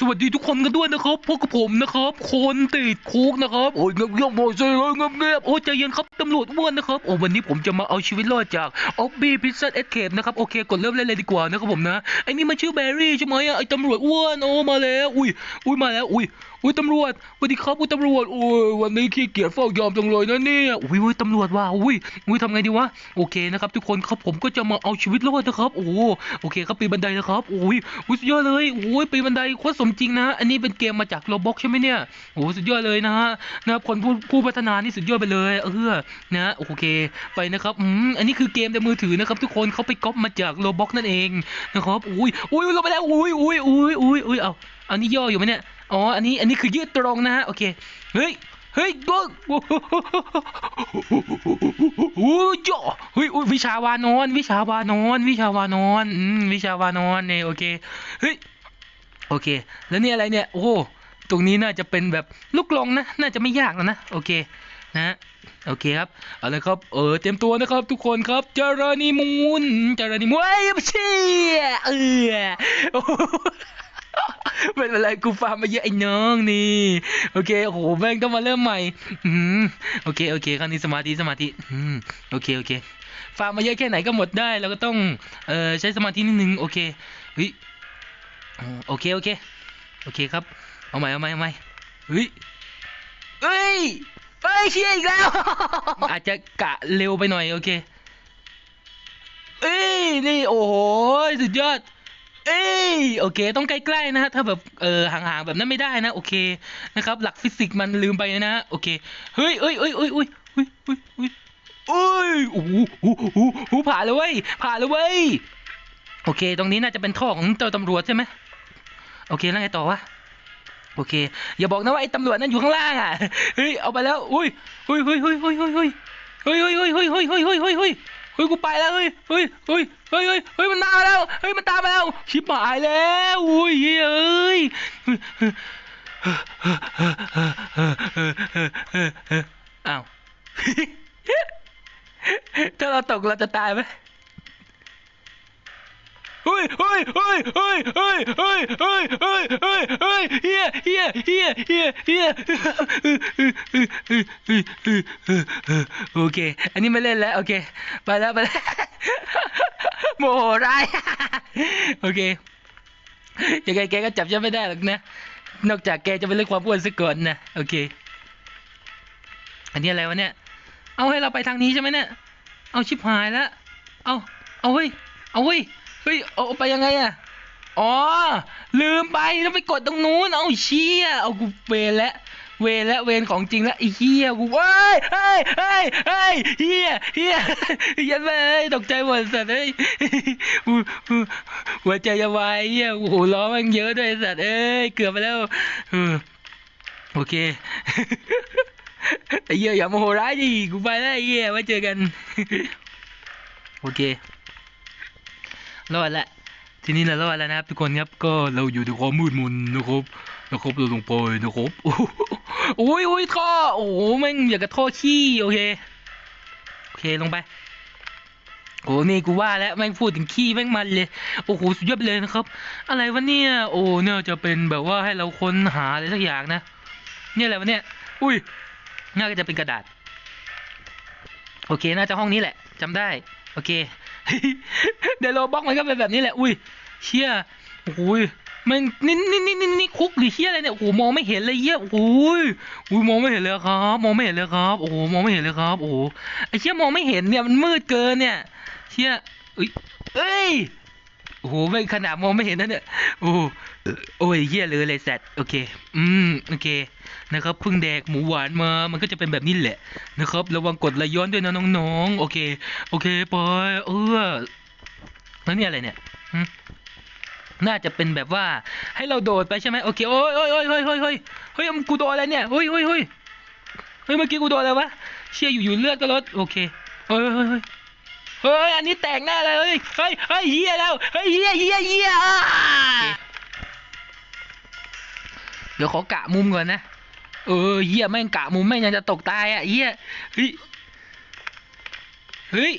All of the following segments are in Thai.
สวัสดีทุกคนกันด้วยนะครับพวกกับผมนะครับ คนติดคุกนะครับ โอ้ยเงียบเงียบโอ้ยเงียบเงียบเงียบโอ้ยใจเย็นครับตำรวจอ้วนนะครับ โอ้วันนี้ผมจะมาเอาชีวิตรอดจากออบบี้พิซซ่าเอ็ดเคปนะครับ โอเค กดเริ่มเล่นเลยดีกว่านะครับผมนะ ไอ้นี่มันชื่อแบรี่ใช่ไหมอะไอ้ตำรวจอ้วน โอ้ มาแล้ว อุ้ย อุ้ย มาแล้ว อุ้ยอุ้ยตำรวจสวัสดีครับอุ้ยตำรวจโอ้ยวันนี้ขี้เกียจเฝ้ายามจังเลยนะเนี่ยอุ้ยอุ้ยตำรวจว่ะอุ้ยอุ้ยทำไงดีวะโอเคนะครับทุกคนครับผมก็จะมาเอาชีวิตรอดนะครับโอ้โอเคครับปีนบันไดนะครับโอ้ยอุ้ยสุดยอดเลยโอ้ยปีนบันไดโคตรสมจริงนะ อันนี้เป็นเกมมาจากโรบ็อกใช่ไหมเนี่ยโอ้สุดยอดเลยนะฮะนะครับคนผู้ผู้พัฒนานี่สุดยอดไปเลยเออนะโอเคไปนะครับอืมอันนี้คือเกมในมือถือนะครับทุกคนเขาไปก๊อปมาจากโรบ็อกนั่นเองนะครับอุ้ยอุ้ยลงไปแล้วอุ้ยอุ้ยอุ้ยอุ้ยอุ้ยเอาอันนี้ย่ออยู่ไหมเนี่ย อ๋อ อันนี้ อันนี้คือยืดตรงนะฮะ โอเค เฮ้ย เฮ้ยโอ้โหจ่อเฮ้ยอุ้ยวิชาวานอน วิชาวานอน วิชาวานอน อืม วิชาวานอนเนี่ยโอเค เฮ้ย โอเค แล้วนี่อะไรเนี่ย โอ้ ตรงนี้น่าจะเป็นแบบลูกลงนะ น่าจะไม่ยากแล้วนะ โอเค นะ โอเคครับ เอาลยครับ เออ เตรียมตัวนะครับ ทุกคนครับจารานีมูนจารานีมูนเอ้ยเชี่ยเออ เป็นอะไรกูฟาร์มมาเยอะไอ้น้องนี่โอเคโอ้โหแม่งต้องมาเริ่มใหม่อืมโอเคโอเคครั้งนี้สมาธิสมาธิอืมโอเคโอเค ฟาร์มมาเยอะแค่ไหนก็หมดได้เราก็ต้องเอ่อใช้สมาธินิดนึงโอเคเฮ้ยโอเคโอเคโอเคครับเอาใหม่เอาใหม่เอาใหม่เฮ้ยเฮ้ยเฮ้ยเชี่ยอีกแล้ว อาจจะกะเร็วไปหน่อยโอเคเอ้ยนี่โอ้โหสุดยอด เอ้ยโอเค ต้องใกล้ๆนะฮะถ้าแบบเออห่างๆแบบนั้นไม่ได้นะ โอเคนะครับ หลักฟิสิกส์มันลืมไปนะโอเคเฮ้ยเฮ้ยเฮ้ยเฮ้ยเฮ้ยเฮ้ยเฮ้ยเฮ้ยเอ้ยโอ้โหโอ้โหโอ้โหผ่านเลยเว้ยผ่านเลยเว้ยโอเค ตรงนี้น่าจะเป็นท่อของเจ้าตำรวจใช่ไหมโอเคแล้วไงต่อวะโอเค อย่าบอกนะว่าไอ้ตำรวจนั่นอยู่ข้างล่างอะเฮ้ยเอาไปแล้วอุ้ยเฮ้ยเฮ้ยเฮ้ยเฮ้ยเฮ้ยเฮ้ยเฮ้ยเฮ้ยเฮ้ยเฮ้ยเฮ้ยเฮ้ยเฮ้ยเฮ้ยเฮ้ยเฮ้ยเฮ้ยกูไปแล้วเฮ้ยเฮ้ยเฮ้ย เฮ้ยเฮ้ยเฮ้ยมันตามมาแล้วเฮ้ยมันตามมาแล้วชิบหายแล้วอุ้ยเฮ้ยอ้าวถ้าเราตกเราจะตายไหม เฮ้ยเฮ้ยเฮ้ยเฮ้ยเฮ้ยเฮ้ยเฮ้ยเฮ้ยเฮ้ยเฮ้ยเฮียเฮียเฮียเฮียเฮียโอเค อันนี้ไม่เล่นแล้ว โอเค ไปแล้วไปแล้วโมโหร้ายโอเคยังไงแกก็จับฉันไม่ได้หรอกนะ นอกจากแกจะเป็นเรื่องความอ้วนซะก่อนนะ โอเค อันนี้อะไรวะเนี่ย เอาให้เราไปทางนี้ใช่ไหมเนี่ย เอาชิบหายแล้ว เอา เอาเฮ้ย เอาเฮ้ย เฮ้ยเอาไปยังไงอะอ๋อ ลืมไปแล้วไปกดตรงนู้น เอาเชี่ยเอากูเวรแล้วเวรแล้วเวรของจริงแล้วไอ้เฮียกูเฮ้ยเฮ้ยเฮ้ยเฮ้ยเฮียเฮียยันไปเฮ้ยตกใจหมดสัตว์เฮ้ยหัวใจจะวายเฮียโอ้โหล้อมันเยอะด้วยสัตว์เอ้ยเกือบไปแล้วโอเคไอ้เหี้ยอย่าโมโหร้ายดิกูไปแล้วไอ้เหี้ยไว้เจอกัน โอเค รอดละ ทีนี้เรารอดแล้วนะครับ ทุกคนครับ ก็เราอยู่ในความมืดมนนะครับ นะครับเราลงไปนะครับโอ้โหโอ้ยโอ้ยท่อ โอ้โหแม่งอยากกับท่อขี้โอเค โอเคลงไปโอ้นี่กูว่าแล้วแม่งพูดถึงขี้แม่งมันเลย โอ้โหสุดยอดเลยนะครับ อะไรวะเนี่ย โอ้เนี่ยจะเป็นแบบว่าให้เราค้นหาอะไรสักอย่างนะ เนี่ยอะไรวะเนี่ย อุ้ยน่าจะเป็นกระดาษ โอเค น่าจะห้องนี้แหละจำได้ โอเค เดโลบ็อกมันก็เป็นแบบนี้แหละ อุ้ยเชี่ยโอ้ยมันนี่นี่นี่นี่นี่คุกหรือเชี่ยอะไรเนี่ยโอ้โหมองไม่เห็นเลยเยี่ยโอ้ยอุ้ยมองไม่เห็นเลยครับมองไม่เห็นเลยครับโอ้โหมองไม่เห็นเลยครับโอ้โหไอเชี่ยมองไม่เห็นเนี่ยมันมืดเกินเนี่ยเชี่ยเอ้ยเอ้ยโอ้โหไม่ขนาดมองไม่เห็นนะเนี่ยโอ้โอ้ยเหี้ยเลยเลยแซดโอเค อืมโอเค นะครับเพิ่งแดกหมูหวานมา มันก็จะเป็นแบบนี้แหละนะครับ ระวังกดไหลย้อนด้วยนะน้องๆ โอเค โอเคไปเออแล้วนี่อะไรเนี่ยหึน่าจะเป็นแบบว่าให้เราโดดไปใช่ไหมโอเคโอ้ยโอ้ยโอ้ยเฮ้ยเฮ้ยเฮ้ยเฮ้ยมันกูโดนอะไรเนี่ยเฮ้ยเฮ้ยเฮ้ยเฮ้ยเมื่อกี้กูโดนอะไรวะเชี่ยอยู่ๆเลือดก็ลดโอเคเฮ้ยเฮ้ยเฮ้ยเฮ้ยอันนี้แตกแน่เลยเฮ้ยเฮ้ยเฮ้ยเฮียแล้วเฮ้ยเฮียเฮียเฮียอ่าเดี๋ยวขอกะมุมก่อนนะ เออเฮียแม่งกะมุมแม่งยังจะตกตายอะเฮียเฮ้ยเฮ้ย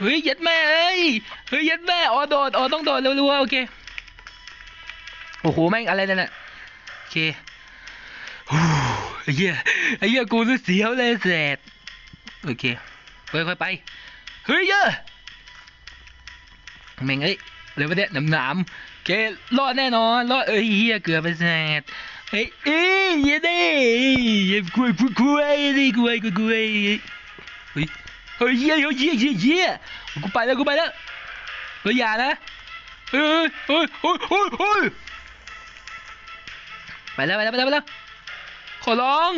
เฮ้ยยัดแม่เอ้ยเฮ้ยยัดแม่อ๋อโดดอ๋อต้องโดดเร็วๆโอเคโอ้โหแม่งอะไรเนี่ยน่ะเคไอ้เหี้ยไอ้เหี้ยกูรู้เสียวเลยแสดโอเคค่อยๆไปเฮ้ยเยอะแม่งเอ้ยเร็วไปเนี่ยหนำหนามๆโอเครอดแน่นอนรอดเอ้ยเหี้ยเกือบไปแสด เฮ้ยเอ้ยเนยดิเหี้ยกล้วยกล้วยกล้วยดิกล้วยกล้วยกล้วยเฮ้ยเฮ้ยเหี้ยเฮ้ยเหี้ยเหี้ยเหี้ยกูไปแล้วกูไปแล้วเฮ้ยอย่านะเฮ้ยเฮ้ยเฮ้ยเฮ้ยเฮ้ยไปแล้วไปแล้วไปแล้วไปแล้วขอร้อง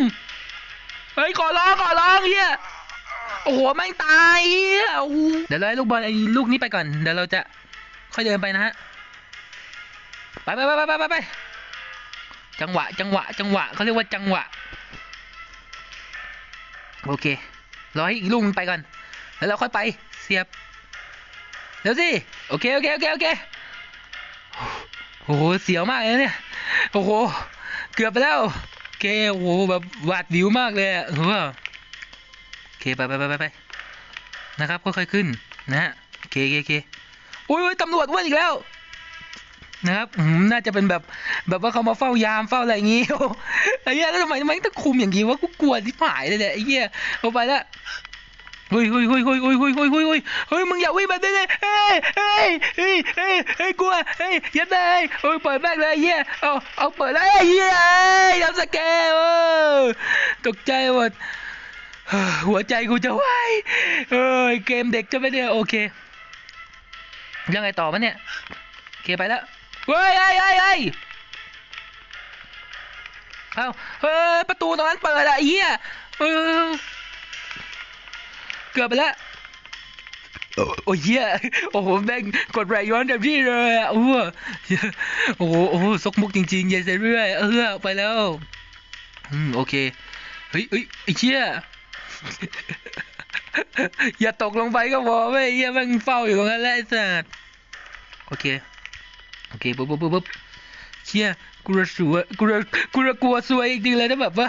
เฮ้ยขอร้องขอร้องเฮียโอ้โหแม่งตายเหี้ยเดี๋ยวเราให้ลูกบอลไอ้ลูกนี้ไปก่อนเดี๋ยวเราจะค่อยเดินไปนะฮะไปไปไปไปไปไป จังหวะ จังหวะ จังหวะเขาเรียกว่าจังหวะ โอเค รอให้อีกลูกนึงไปก่อน แล้วเราค่อยไป เสียบ เดี๋ยวสิ โอเค โอเค โอเค โอเค โอ้โห เสียวมากเลยเนี่ย โอ้โห เกือบไปแล้ว โอเค โอ้โห แบบหวาดวิวมากเลยอะเออโอเค ไปไปไปไปไปนะครับ ค่อยๆขึ้น นะฮะ โอเคโอเคโอ้ยตำรวจอ้วนอีกแล้ว นะครับอืมน่าจะเป็นแบบแบบว่าเขามาเฝ้ายามเฝ้าอะไรอย่างงี้ไอ้เหี้ยแล้วทำไมทำไมต้องคุมอย่างงี้วะกูกลัวที่หายเลยเนี่ยไอ้เหี้ยเอาไปละเฮ้ยเฮ้ยเฮ้ยเฮ้ยเฮ้ยเฮ้ยเฮ้ยเฮ้ยเฮ้ยเฮ้ยมึงอย่าวิ่งแบบนี้เลยเฮ้ยเฮ้ยเฮ้ยเฮ้ยเฮ้ยกลัวเฮ้ยอยัดเลยเฮ้ยเปิดแม่งเลยไอ้เหี้ยเอาเอาเปิดเลยไอ้เหี้ยยำสแกมเออตกใจหมดหัวใจกูจะวายเอ้ยเกมเด็กจะไม่ได้โอเคยังไงต่อมะเนี่ยโอเคไปแล้ว เฮ้ยเฮ้ยเฮ้ยเฮ้ยเอ้าเฮ้ยประตูตรงนั้นเปิดอะเหี้ยเออเกือบไปแล้วโอ้ยเหี้ยโอ้โหแม่งกดแรงย้อนเต็มที่เลยอะโอ้โหโอ้โหโอ้โหซกมุกจริงๆเย็นเรื่อยๆเออไปแล้วอืมโอเคเฮ้ยเฮ้ยไอ้เชี่ยอย่าตกลงไปก็พอเว้ยเหี้ยแม่งเฝ้าอยู่ตรงนั้นแหละไอ้สัสโอเค โอเคปุ๊บปุ๊บปุ๊บปุ๊บเชี่ยกูระสวยกูระกูระกลัวซวยจริงๆเลยนะแบบว่า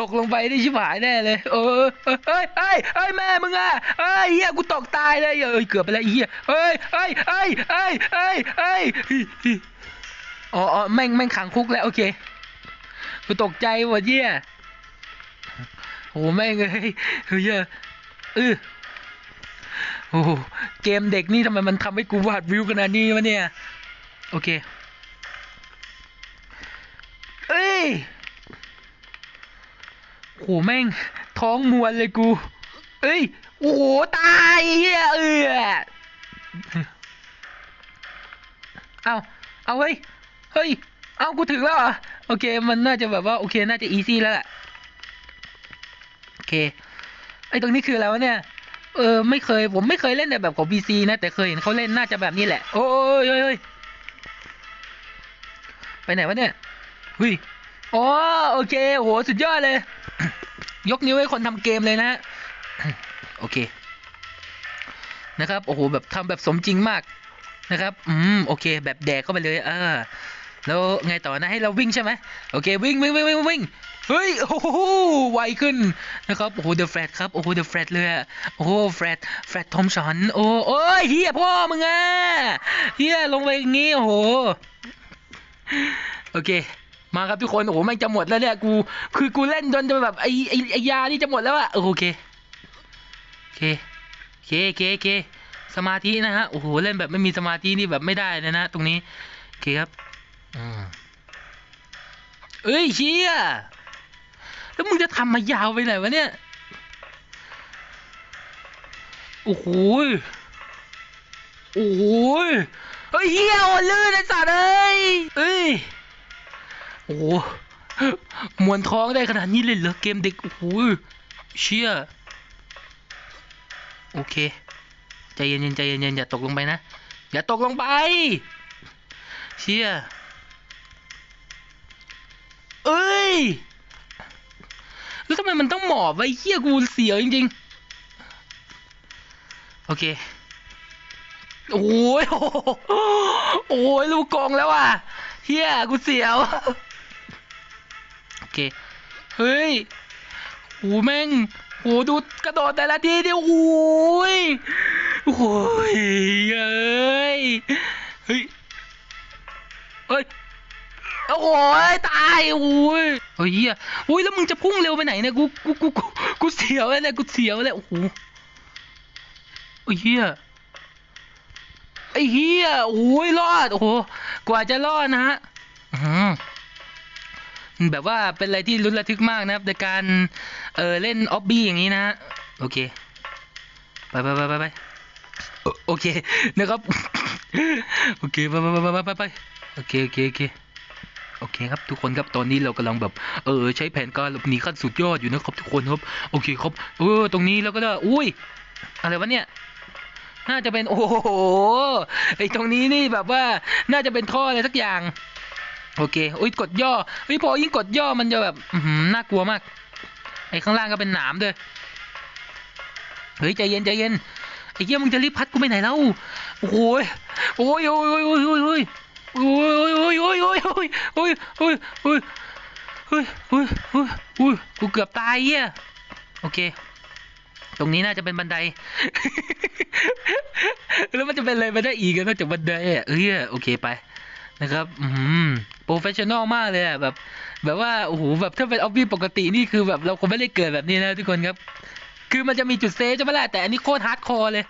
ตกลงไปนี่ชิบหายแน่เลยเออเฮ้ยเฮ้ยเฮ้ยแม่มึงอะเฮ้ยเฮียกูตกตายเลยเอ้ยเกือบไปแล้วเฮียเฮ้ยเฮ้ยเฮ้ยเฮ้ยเฮ้ยเฮ้ยอ๋อแม่งแม่งขังคุกแล้วโอเคกูตกใจหมดเฮียโอ้แม่งเอ้ยเฮ้ยเออโอ้โหเกมเด็กนี่ทำไมมันทำให้กูวาดวิวขนาดนี้วะเนี่ย โอเค เอ้ยโอ้โหแม่ง ท้องมวนเลยกู เอ้ย โอ้โห ตายเหี้ยเออเอาเอาเฮ้ย เฮ้ย เอากูถึงแล้วเหรอโอเค มันน่าจะแบบว่า โอเค น่าจะอีซี่แล้วแหละโอเค ไอ้ตรงนี้คืออะไรวะเนี่ย เออ ไม่เคย ผมไม่เคยเล่นในแบบของ PC นะ แต่เคยเห็นเขาเล่นน่าจะแบบนี้แหละ โอ้ยเฮ้ยเฮ้ย ไปไหนวะเนี่ยเฮ้ยอ๋อโอเคโหสุดยอดเลย ยกนิ้วให้คนทำเกมเลยนะโอเค นะครับโอ้โหแบบทำแบบสมจริงมากนะครับ อืม โอเค แบบแดกเข้าไปเลย เออ แล้วไงต่อนะ ให้เราวิ่งใช่ไหม โอเค วิ่งวิ่งวิ่งวิ่งวิ่ง เฮ้ย โอ้โห ไวขึ้นนะครับ โอ้โห เดอะแฟลตครับ โอ้โห เดอะแฟลตเลยโอ้โห แฟลตแฟลตทอมสัน โอ้โอ้ยเฮียพ่อมึงอะเฮียลงไปอย่างงี้ โอ้โห โอเค มาครับทุกคน โอ้โหม่งจะหมดแล้วเนี่ย กู คือกูเล่นจนจะแบบไอไอไอยานี่จะหมดแล้วอะโอเค โอเค โอเคโอเคโอเค สมาธินะฮะ โอ้โห เล่นแบบไม่มีสมาธินี่แบบไม่ได้เลยนะ ตรงนี้ โอเคครับ อืมเอ้ยเชี่ยแล้วมึงจะทำมายาวไปไหนวะเนี่ย โอ้โหโอ้โห เฮ้ยเฮียโอลื่นไอ้สัตว์เอ้ยเอ้ยโอ้มวนท้องได้ขนาดนี้เลยเหรอเกมเด็กโอ้โหยเชี่ยโอเคใจเย็นๆใจเย็นๆอย่าตกลงไปนะอย่าตกลงไปเชี่ยเอ้ยแล้วทำไมมันต้องหมอบไว้เฮียกูเสียวจริงๆ โอเค โอ้ยโอ้ยลูกกองแล้วอะเฮียกูเสียว โอเค เฮ้ยโอ้แม่งโอ้ดูกระโดดแต่ละทีเดียวโอ้ยโอ้ยเอ้ย เฮ้ย เฮ้ยโอ้ยตายโอ้ยโอ้ยเฮียโอ้ยแล้วมึงจะพุ่งเร็วไปไหนเนี่ยกูกูกูกูกูเสียวเลยเนี่ยกูเสียวเลยโอ้โหโอ้ยเฮีย ไอ้เฮียโอ้ยรอด โอ้โห กว่าจะรอดนะฮะอื้อหือแบบว่าเป็นอะไรที่ลุ้นระทึกมากนะครับในการ เออเล่นออบบี้อย่างนี้นะฮะ โอเค ไปไปไปไปไปโอโอเคนะครับ โอเคไปไปไปไปไปไปโอเคโอเคโอเคโอเคครับทุกคนครับตอนนี้เรากำลังแบบเออใช้แผนการหลบหนีขั้นสุดยอดอยู่นะครับทุกคนครับ โอเคครับเออตรงนี้เราก็ได้อุ้ยอะไรวะเนี่ย น่าจะเป็นโอ้โหไอตรงนี้นี่แบบว่าน่าจะเป็นท่ออะไรสักอย่าง โอเคอุ้ยกดย่อเฮ้ยพอยิ่งกดย่อมันจะแบบน่ากลัวมากไอข้างล่างก็เป็นหนามด้วยเฮ้ยใจเย็นใจเย็นไอ้เหี้ยมึงจะรีบพัดกูไปไหนแล้วโอ้โหโอ้ยโอ้ยโอ้ยโอ้ยโอ้ยโอ้ยโอ้ยโอ้ยโอ้ยโอ้ยโอ้ยโอ้ยโอ้ยโอ้ยโอ้ยโอ้ยโอ้ยกูเกือบตายเหี้ยโอเค ตรงนี้น่าจะเป็นบันได แล้วมันจะเป็นอะไรมาได้อีกอะนอกจากบันไดอะเออโอเคไปนะครับอืมโปรเฟชชั่นอลมากเลยอะแบบ แบบว่าโอ้โหแบบถ้าเป็นออฟฟี่ปกตินี่คือแบบเราคงไม่ได้เกิดแบบนี้นะทุกคนครับ คือมันจะมีจุดเซฟใช่ไหมล่ะแต่อันนี้โคตรฮาร์ดคอร์เลย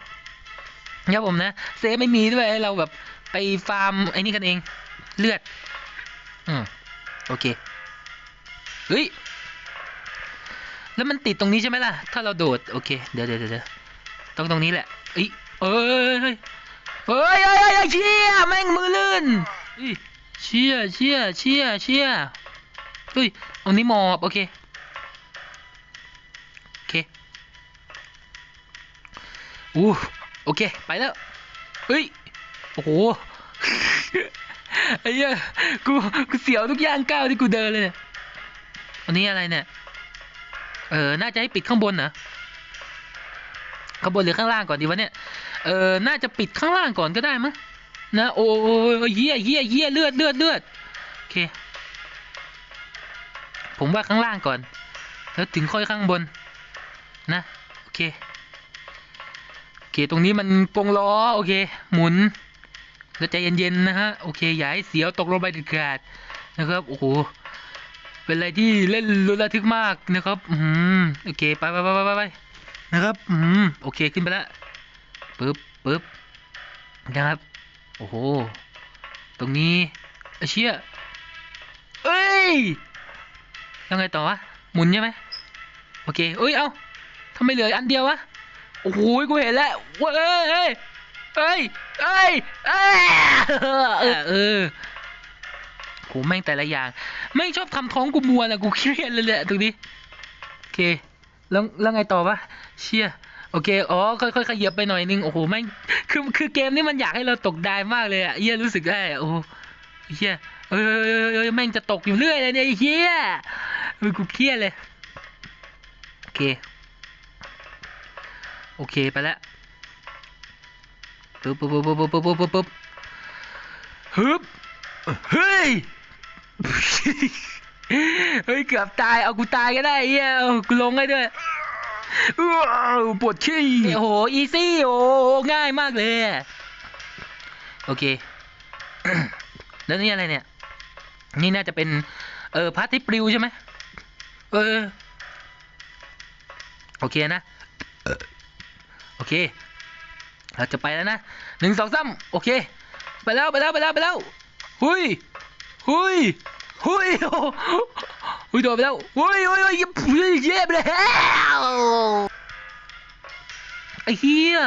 ครับผมนะเซฟไม่มีด้วยเราแบบไปฟาร์มไอ้นี่กันเอง เลือด อืมโอเค เฮ้ย แล้วมันติดตรงนี้ใช่ไหมล่ะ ถ้าเราโดด โอเค เดี๋ยวเดี๋ยวเดี๋ยวต้องตรงนี้แหละเอ้ยเอ้ยเฮ้ยเฮ้ยเฮ้ยเชี่ยแม่งมือลื่นเฮ้ยเชี่ยเชี่ยเชี่ยเชี่ยเฮ้ยตรงนี้หมอบโอเคโอเคอู้โอเค ไปแล้วเฮ้ยโอ้โหไอ้เหี้ยกูกูเสียวทุกย่างก้าวที่กูเดินเลยเนี่ยอันนี้อะไรเนี่ย เออ น่าจะให้ปิดข้างบนนะข้างบนหรือข้างล่างก่อนดีวะเนี่ย เออ น่าจะปิดข้างล่างก่อนก็ได้มั้งนะ โอ้โอ้เยี่ยเยี่ยเยี่ยเลือดเลือดเลือดโอเค ผมว่าข้างล่างก่อน แล้วถึงค่อยข้างบน นะ โอเค โอเค ตรงนี้มันกงล้อ โอเค หมุน แล้วใจเย็นๆนะฮะ โอเค อย่าให้เสียวตกลงไปเด็ดขาดนะครับ โอ้โห เป็นอะไรที่เล่นรุนระทึกมากนะครับ อืมโอเคไปไปไปไปไปนะครับ อืมโอเคขึ้นไปแล้วปึ๊บปึ๊บนะครับ โอ้โห ตรงนี้ไอ้เชี่ยเอ้ยยังไงต่อวะ หมุนใช่ไหมโอเคเอ้ย เอ้าทำไมเหลืออันเดียววะ โอ้โห กูเห็นแล้วเว้ยเอ้ยเอ้ยเอ้ยเอ้ยเออ โหแม่งแต่ละอย่าง ไม่ชอบทำท้องกูมัวนะกูเครียดเลยแหละตรงนี้โอเค แล้วแล้วไงต่อวะเชี่ยโอเค อ๋อ ค่อยๆขยับไปหน่อยนึง โอ้โห แม่ง คือ คือเกมนี้มันอยากให้เราตกดายมากเลยอะเฮียรู้สึกได้ โอ้เฮียเอ้ยแม่งจะตกอยู่เรื่อยเลยเนี่ยเฮียมันกูเครียดเลย โอเค โอเค ไปแล้วปุ๊บปุ๊บปุ๊บปุ๊บปุ๊บปุ๊บปุ๊บฮึบเฮ้ย เฮ้ยเกือบตายเอากูตายก็ได้เฮียเอากูลงให้ด้วยว้าวปวดขี้โอ้โหอีซี่โอ้ง่ายมากเลยโอเค แล้วนี่อะไรเนี่ย นี่น่าจะเป็น เออพัดที่ปลิวใช่ไหมเออ โอเคนะโอเค เราจะไปแล้วนะหนึ่งสองสามโอเค ไปแล้วไปแล้วไปแล้วไปแล้ว หุย หุยหุยโอ้ยโดนไปแล้วหุยหุยหุยเย้เย้ไปแล้วไอ้เหี้ย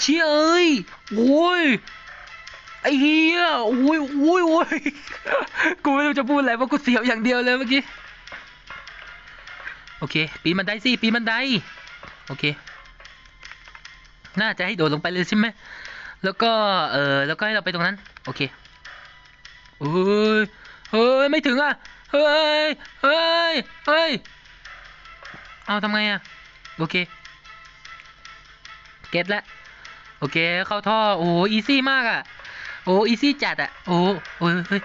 เชี่ยเอ้ยโอ้ยไอ้เหี้ยโอ้ยโอ้ยโอ้ยกูไม่รู้จะพูดอะไรเพราะกูเสียวอย่างเดียวเลยเมื่อกี้โอเค ปีนบันไดสิปีนบันไดโอเค น่าจะให้โดดลงไปเลยใช่ไหมแล้วก็เออแล้วก็ให้เราไปตรงนั้น โอเค เฮ้ย เฮ้ย ไม่ถึงอะ เฮ้ย เฮ้ย เฮ้ย เอาทำไงอะ โอเค เก็ตแล้วโอเค เข้าท่อ โอ้อีซี่มากอะ โอ้อีซี่จัดอะ โอ้โอ้ยเฮ้ย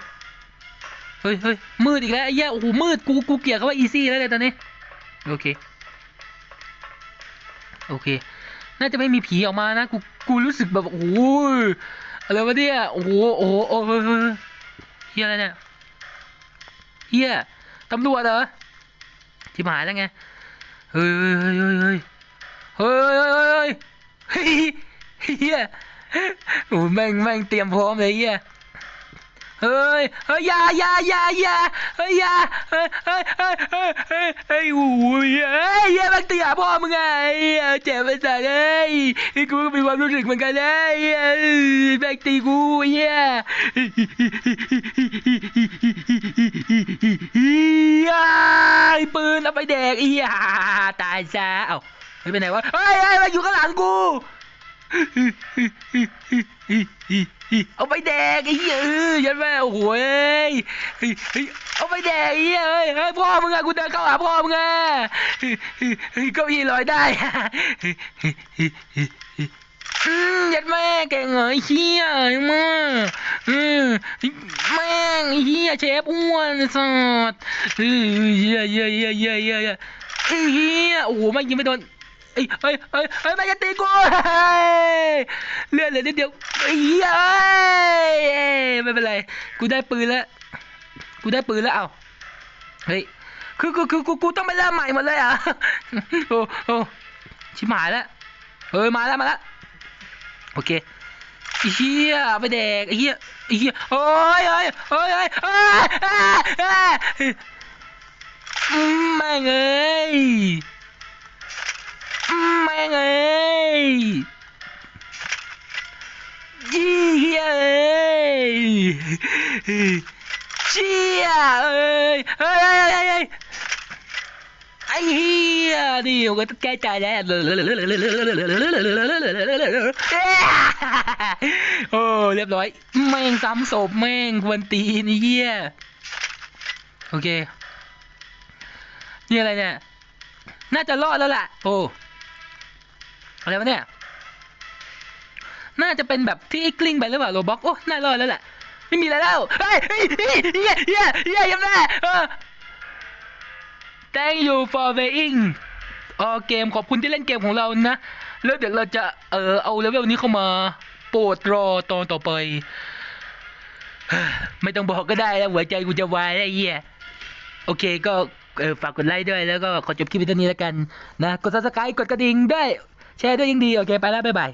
เฮ้ยเฮ้ยมืดอีกแล้วไอ้เหี้ย โอ้โห มืด กู กูเกลียดคำว่าอีซี่แล้วเลยตอนนี้ โอเค โอเค น่าจะไม่มีผีออกมานะ กู กูรู้สึกแบบ โอ้ยอะไรวะเนี่ย โอ้โห โอ้โหโอ้ เฮียอะไรเนี่ยเฮียตำรวจเหรอที่หายแล้วไงเฮ้ยเฮ้ยเฮ้ยเฮ้ยเฮ้ยเฮ้ยเฮ้ยเฮียโอ้แม่งแม่งเตรียมพร้อมเลยเฮียเฮ้ยเฮ้ยยายายายาเฮ้ยยาเฮ้ยเฮ้ยเฮ้ยเฮ้ยเฮ้ยเฮ้ยโอ้ยเฮ้ยเฮียแม่งตีหาพ่อมึงไงเหี้ยเจ็บไปสัตว์เอ้ยไอ้กูก็มีความรู้สึกเหมือนกันเลยเหี้ยเอ้ยแม่งตีกูเฮียเฮี ยไอ้ปืนเอาไปแดกเฮียตายซะเอ้าไปไหนวะเฮ้ยเฮ้ยมาอยู่ข้างหลังกูเอาไปแดกไอ้เหี้ยยันแม่โอ้โหเอาไปแดกไอ้เหี้ยเฮ้ยพ่อมึงอะกูเดินเข้าหาพ่อมึงอะก็อีลอยได้ อืมยันแม่เก่งเหรอไอ้เหี้มาอืมแม่งไอ้เหี้ยเชฟอ้วนไอ้สัสเฮียเหี้ยเหี้ยเหี้ยเหี้ยเหี้ยไอ้เหี้ยโอ้โหไม่ยิงไม่โดนเอ้ยเฮ้ยเฮ้ยเฮ้ยมันจะตีกูเฮ้ยเลือดเหลือนิดเดียวไอ้เหี้ยเอ้ยเอ้ยไม่เป็นไรกูได้ปืนแล้วกูได้ปืนแล้วเอ้าเฮ้ยคือคือคือกูกูต้องไปเริ่มใหม่หมดเลยอะโอ้โอ้ชิบหายแล้วเฮ้ยมาแล้วมาแล้ว โอเคไอ้เหี้ยเอาไปแดกไอ้เหี้ยไอ้เหี้ยโอ้ยโอ้ยโอ้ยโอ้ยโอ้ยเอ้ยเอ้ยอืมแม่งเอ้ยแม่งเอ้ยยี่เหี้ยเอ้ยเชี่ยเอ้ยเฮ้ยเฮ้ยเฮ้ย เฮ้ยไอ้เหี้ยนี่ผมก็ต้องแก้ใจแล้วโอ้เรียบร้อยแม่งซ้ำศพแม่งควนตีนไอ้เหี้ยโอเคนี่อะไรเนี่ย น่าจะรอดแล้วล่ะโอ้อะไรวะเนี่ยน่าจะเป็นแบบที่กลิ้งไปหรือเปล่าโรบ็อกโอ้น่ารอดแล้วแหละไม่มีอะไรแล้วเฮ้ยเฮ้ยเฮ้ยเฮ้ยเฮ้ยเฮ้ยยังแม่ Thank you for playing เออเกมขอบคุณที่เล่นเกมของเรานะ แล้วเดี๋ยวเราจะเออเอาเลเวลนี้เข้ามาโปรดรอตอนต่อไป ไม่ต้องบอกก็ได้แล้วหัวใจกูจะวายแล้วไอ้เหี้ยโอเคก็เออฝากกดไลค์ด้วยแล้วก็ขอจบคลิปว้เท่านี้แล้วกันนะ กด subscribe กดกระดิ่งด้วย แชร์ด้วยยิ่งดี โอเค ไปแล้ว บ๊ายบาย